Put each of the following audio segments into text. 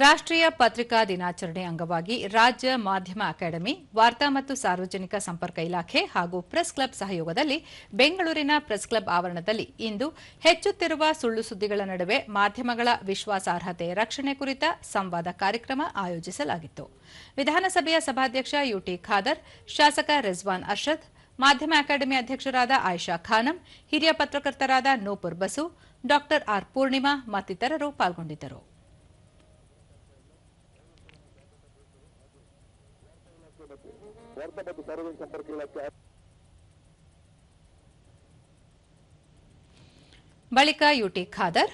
ರಾಷ್ಟ್ರೀಯ ಪತ್ರಿಕಾ ದಿನಾಚರಣೆ ಅಂಗವಾಗಿ ರಾಜ್ಯ ಮಾಧ್ಯಮ ಅಕಾಡೆಮಿ, ವಾರ್ತಾ ಮತ್ತು ಸಾರ್ವಜನಿಕ ಸಂಪರ್ಕ ಇಲಾಖೆ ಹಾಗೂ ಪ್ರೆಸ್ ಕ್ಲಬ್ ಸಹಯೋಗದಲ್ಲಿ ಬೆಂಗಳೂರಿನ ಪ್ರೆಸ್ ಕ್ಲಬ್ ಆವರಣದಲ್ಲಿ ಇಂದು ಹೆಚ್ಚುತ್ತಿರುವ ಸುಳ್ಳು ಸುದ್ದಿಗಳ ನಡುವೆ ಮಾಧ್ಯಮಗಳ ವಿಶ್ವಾಸಾರ್ಹತೆ ರಕ್ಷಣೆ ಕುರಿತ ಸಂವಾದ ಕಾರ್ಯಕ್ರಮ ಆಯೋಜಿಸಲಾಗಿತ್ತು. ವಿಧಾನಸಭೆಯ ಸಭಾಧ್ಯಕ್ಷ ಯುಟಿ ಖಾದರ್, ಶಾಸಕ ರಿಜ್ವಾನ್ ಅರ್ಷದ್, ಮಾಧ್ಯಮ ಅಕಾಡೆಮಿ ಅಧ್ಯಕ್ಷರಾದ ಆಯಿಷಾ ಖಾನಂ, ಹಿರಿಯ ಪತ್ರಕರ್ತರಾದ ನೂಪುರ್ ಬಸು ಡಾ ಆರ್ ಪೂರ್ಣಿಮಾ ಮತ್ತಿತರರು ಪಾಲ್ಗೊಂಡಿದ್ದರು. ವಾರ್ತಾ ಮತ್ತು ಸಾರ್ವಜನಿಕ ಸಂಪರ್ಕ ಇಲಾಖೆ ಬಳಿಕ ಯುಟಿ ಖಾದರ್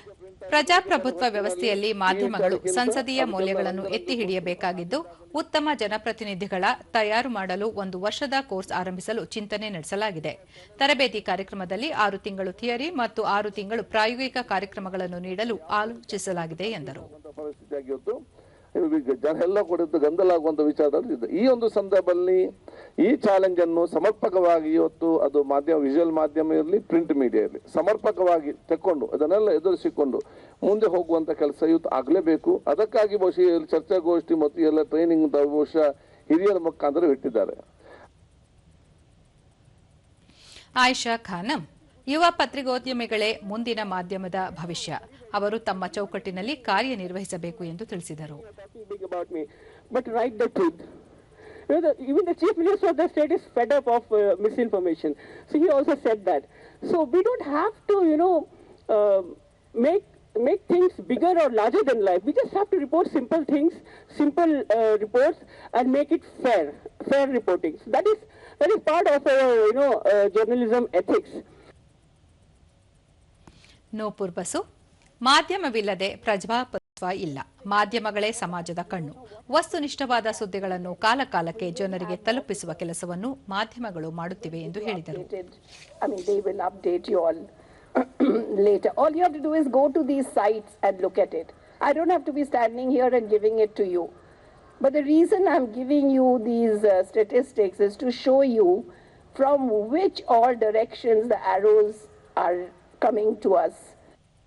ಪ್ರಜಾಪ್ರಭುತ್ವ ವ್ಯವಸ್ಥೆಯಲ್ಲಿ ಮಾಧ್ಯಮಗಳು ಸಂಸದೀಯ ಮೌಲ್ಯಗಳನ್ನು ಎತ್ತಿ ಹಿಡಿಯಬೇಕಾಗಿದ್ದು ಉತ್ತಮ ಜನಪ್ರತಿನಿಧಿಗಳ ತಯಾರು ಮಾಡಲು ಒಂದು ವರ್ಷದ ಕೋರ್ಸ್ ಆರಂಭಿಸಲು ಚಿಂತನೆ ನಡೆಸಲಾಗಿದೆ. ತರಬೇತಿ ಕಾರ್ಯಕ್ರಮದಲ್ಲಿ ಆರು ತಿಂಗಳು ಥಿಯರಿ ಮತ್ತು ಆರು ತಿಂಗಳು ಪ್ರಾಯೋಗಿಕ ಕಾರ್ಯಕ್ರಮಗಳನ್ನು ನೀಡಲು ಆಲೋಚಿಸಲಾಗಿದೆ ಎಂದರು. ಜನ ಎಲ್ಲ ಕೂಡಿದ್ದು ಗಂದಲಾಗುವಂಥ ವಿಚಾರದಲ್ಲಿ ಈ ಒಂದು ಸಂದರ್ಭದಲ್ಲಿ ಈ ಚಾಲೆಂಜ್ ಅನ್ನು ಸಮರ್ಪಕವಾಗಿ ಇವತ್ತು ಅದು ಮಾಧ್ಯಮ ವಿಜುವಲ್ ಮಾಧ್ಯಮ ಇರಲಿ ಪ್ರಿಂಟ್ ಮೀಡಿಯಾ ಇರಲಿ, ಸಮರ್ಪಕವಾಗಿ ತೆಕ್ಕೊಂಡು, ಅದನ್ನೆಲ್ಲ ಎದುರಿಸಿಕೊಂಡು ಮುಂದೆ ಹೋಗುವಂತ ಕೆಲಸ ಇವತ್ತು ಆಗಲೇಬೇಕು. ಅದಕ್ಕಾಗಿ ಬಹುಶಃ ಚರ್ಚಾಗೋಷ್ಠಿ ಮತ್ತು ಎಲ್ಲ ಟ್ರೈನಿಂಗ್ ಬಹುಶಃ ಹಿರಿಯರ ಮುಖಾಂತರ ಇಟ್ಟಿದ್ದಾರೆ. ಆಯಿಷಾ ಖಾನಂ. ಯುವ ಪತ್ರಿಕೋದ್ಯಮಿಗಳೇ ಮುಂದಿನ ಮಾಧ್ಯಮದ ಭವಿಷ್ಯ ಅವರು ತಮ್ಮ ಚೌಕಟ್ಟಿನಲ್ಲಿ ಕಾರ್ಯನಿರ್ವಹಿಸಬೇಕು ಎಂದು ತಿಳಿಸಿದರು even the chief minister of the state is fed up of uh, misinformation. So he also said that. So we don't have to, you know, uh, make make things bigger or larger than life. We just have to report simple things, simple uh, reports, and make it fair, fair reporting. So that is that is part of our, you know, uh, journalism ethics. Nupur Basu ಮಾಧ್ಯಮವಿಲ್ಲದೆ ಪ್ರಜಾಪ್ರಭುತ್ವ ಇಲ್ಲ ಮಾಧ್ಯಮಗಳೇ ಸಮಾಜದ ಕಣ್ಣು ವಸ್ತುನಿಷ್ಠವಾದ ಸುದ್ದಿಗಳನ್ನು ಕಾಲಕಾಲಕ್ಕೆ ಜನರಿಗೆ ತಲುಪಿಸುವ ಕೆಲಸವನ್ನು ಮಾಧ್ಯಮಗಳು ಮಾಡುತ್ತಿವೆ ಎಂದು ಹೇಳಿದರು. I don't have to be standing here and giving it to you. But the reason I'm giving you these uh, statistics is to show you from which all directions the arrows are coming to us.